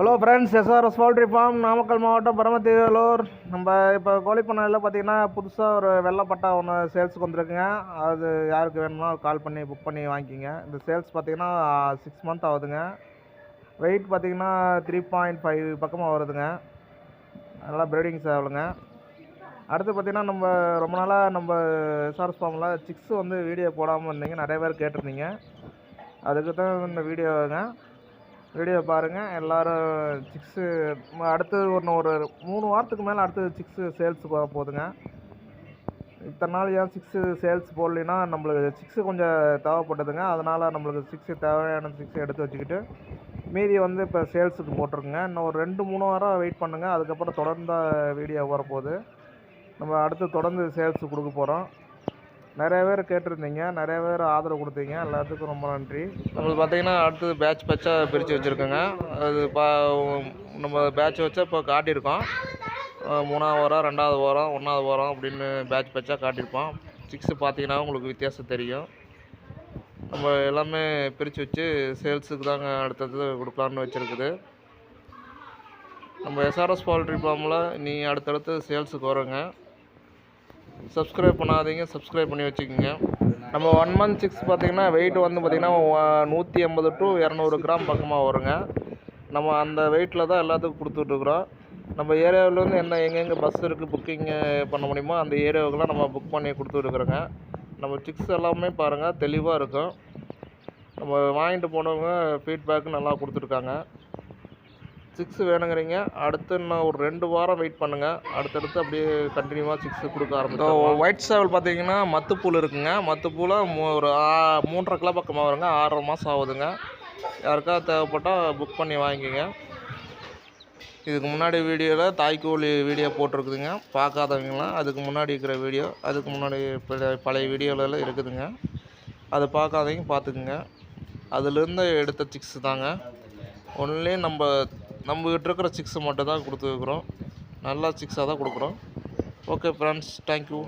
Hello friends SRS poultry farm Namakkal மாவட்டம் பரமத்திவேலூர். நம்ம இப்போ கோழிப்பண்ணையில் பார்த்தீங்கன்னா புதுசாக ஒரு வெள்ளைப்பட்டா ஒன்று சேல்ஸுக்கு வந்திருக்குங்க. அது யாருக்கு வேணுமோ கால் பண்ணி புக் பண்ணி வாங்கிக்கிங்க. இந்த சேல்ஸ் பார்த்தீங்கன்னா சிக்ஸ் மந்த் ஆகுதுங்க. வெயிட் பார்த்தீங்கன்னா த்ரீ பாயிண்ட் ஃபைவ் பக்கமாக வருதுங்க. நல்லா ப்ரீடிங் சேவலுங்க. அடுத்து பார்த்திங்கன்னா நம்ம ரொம்ப நாளாக நம்ம எஸ்ஆர்எஸ் ஃபார்மில் சிக்ஸ் வந்து வீடியோ போடாமல் இருந்தீங்க. நிறைய பேர் கேட்டிருந்தீங்க. அதுக்கு தான் இந்த வீடியோங்க வீடியோ பாருங்கள் எல்லோரும் சிக்ஸு அடுத்து ஒன்று ஒரு மூணு வாரத்துக்கு மேலே அடுத்து சிக்ஸு சேல்ஸ் போக போகுதுங்க. இத்தனை நாள் ஏன் சிக்ஸு சேல்ஸ் போடலைன்னா நம்மளுக்கு சிக்ஸு கொஞ்சம் தேவைப்பட்டதுங்க. அதனால் நம்மளுக்கு சிக்ஸு தேவையான சிக்ஸு எடுத்து வச்சுக்கிட்டு மீதி வந்து இப்போ சேல்ஸுக்கு போட்டிருக்குங்க. இன்னும் ஒரு ரெண்டு மூணு வாரம் வெயிட் பண்ணுங்கள் அதுக்கப்புறம் தொடர்ந்த வீடியோ வரப்போகுது நம்ம அடுத்து தொடர்ந்து சேல்ஸ் கொடுக்க போகிறோம் நிறைய பேர் கேட்டிருந்தீங்க நிறைய பேர் ஆதரவு கொடுத்தீங்க. எல்லாத்துக்கும் ரொம்ப நன்றி. நம்மளுக்கு பார்த்தீங்கன்னா அடுத்தது பேட்ச் பேட்சாக பிரித்து வச்சுருக்கோங்க. அது பா நம்ம பேட்ச் வச்சா இப்போ காட்டியிருக்கோம். மூணாவது வாரம் ரெண்டாவது வாரம் ஒன்றாவது வாரம் அப்படின்னு பேட்ச் பேட்சாக காட்டியிருப்போம். சிக்ஸு பார்த்தீங்கன்னா உங்களுக்கு வித்தியாசம் தெரியும். நம்ம எல்லாமே பிரித்து வச்சு சேல்ஸுக்கு தாங்க அடுத்தது கொடுக்கலான்னு வச்சுருக்குது. நம்ம எஸ்ஆர்எஸ் பவுல்ட்ரி ஃபார்மில் நீ அடுத்தடுத்து சேல்ஸுக்கு வருங்க. சப்ஸ்கிரைப் பண்ணாதீங்க சப்ஸ்கிரைப் பண்ணி வச்சுக்கோங்க. நம்ம ஒன் மந்த் சிக்ஸ் பார்த்தீங்கன்னா வெயிட் வந்து பார்த்திங்கன்னா நூற்றி எண்பது டு இரநூறு கிராம் பக்கமாக வருங்க. நம்ம அந்த வெயிட்டில் தான் எல்லாத்துக்கும் கொடுத்துட்ருக்குறோம் நம்ம ஏரியாவிலேருந்து என்ன எங்கெங்கே பஸ் இருக்குது புக்கிங்கு பண்ண முடியுமோ அந்த ஏரியாவுக்கெல்லாம் நம்ம புக் பண்ணி கொடுத்துட்ருக்குறோங்க நம்ம சிக்ஸ் எல்லாமே பாருங்கள் தெளிவாக இருக்கும். நம்ம வாங்கிட்டு போனவங்க ஃபீட்பேக்கு நல்லா கொடுத்துருக்காங்க. சிக்ஸ் வேணுங்கிறீங்க. அடுத்து இன்னும் ஒரு ரெண்டு வாரம் வெயிட் பண்ணுங்கள் அடுத்தடுத்து அப்படியே கண்டினியூவாக சிக்ஸ் கொடுக்க ஆரம்பிச்சோம் ஒயிட் சேவல் பார்த்தீங்கன்னா மத்துப்பூல் இருக்குங்க. மத்துப்பூல மூ ஒரு மூன்றரை கிலோ பக்கமாக வருங்க. ஆறரை மாதம் ஆகுதுங்க. யாருக்கா தேவைப்பட்டால் புக் பண்ணி வாங்கிக்கோங்க. இதுக்கு முன்னாடி வீடியோவில் தாய்க்கோழி வீடியோ போட்டிருக்குதுங்க. பார்க்காதவங்களாம் அதுக்கு முன்னாடி இருக்கிற வீடியோ அதுக்கு முன்னாடி பழைய பழைய வீடியோலலாம் இருக்குதுங்க. அதை பார்க்காதவங்க பார்த்துக்குங்க. அதுலேருந்து எடுத்த சிக்ஸ் தாங்க. ஒன்லி நம்ம நம்மகிட்ட இருக்கிற சிக்ஸ் மட்டும் தான் கொடுத்துருக்குறோம். நல்லா சிக்ஸாக தான் கொடுக்குறோம். Okay friends thank you